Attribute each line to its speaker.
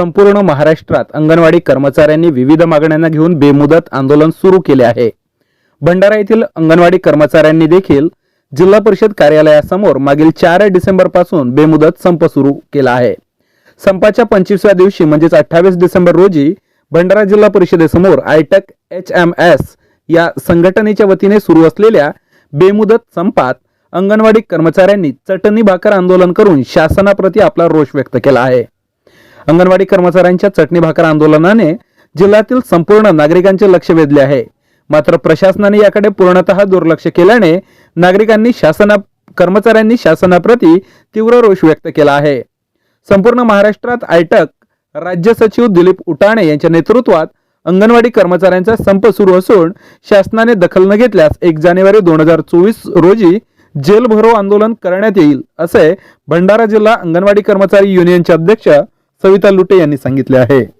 Speaker 1: संपूर्ण महाराष्ट्रात अंगणवाडी कर्मचाऱ्यांनी विविध मागण्यांना घेऊन बेमुदत आंदोलन सुरू केले आहे. भंडारा येथील अंगणवाडी कर्मचाऱ्यांनी देखील जिल्हा परिषद कार्यालयासमोर मागील चार डिसेंबरपासून बेमुदत संप सुरू केला आहे. संपाच्या पंचवीसव्या दिवशी म्हणजेच अठ्ठावीस डिसेंबर रोजी भंडारा जिल्हा परिषदेसमोर आयटक एच एम एस या संघटनेच्या वतीने सुरू असलेल्या बेमुदत संपात अंगणवाडी कर्मचाऱ्यांनी चटणी भाकर आंदोलन करून शासनाप्रती आपला रोष व्यक्त केला आहे. अंगणवाडी कर्मचाऱ्यांच्या चटणी भाकर आंदोलनाने जिल्ह्यातील संपूर्ण नागरिकांचे लक्ष वेधले आहे. मात्र प्रशासनाने याकडे पूर्णतः दुर्लक्ष केल्याने नागरिकांनी शासना कर्मचाऱ्यांनी शासनाप्रती तीव्र रोष व्यक्त केला आहे. संपूर्ण महाराष्ट्रात आयटक राज्य सचिव दिलीप उटाणे यांच्या नेतृत्वात अंगणवाडी कर्मचाऱ्यांचा संप सुरू असून शासनाने दखल न घेतल्यास एक जानेवारी दोन हजार चोवीस रोजी जेल भरो आंदोलन करण्यात येईल असे भंडारा जिल्हा अंगणवाडी कर्मचारी युनियनचे अध्यक्ष सविता लुटे यांनी सांगितले आहे.